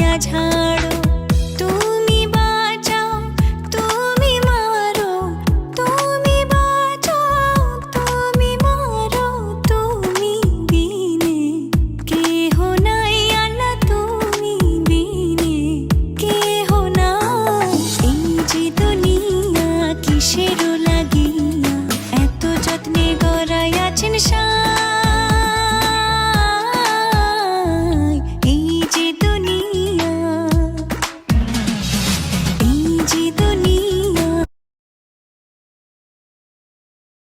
या झाड़ो।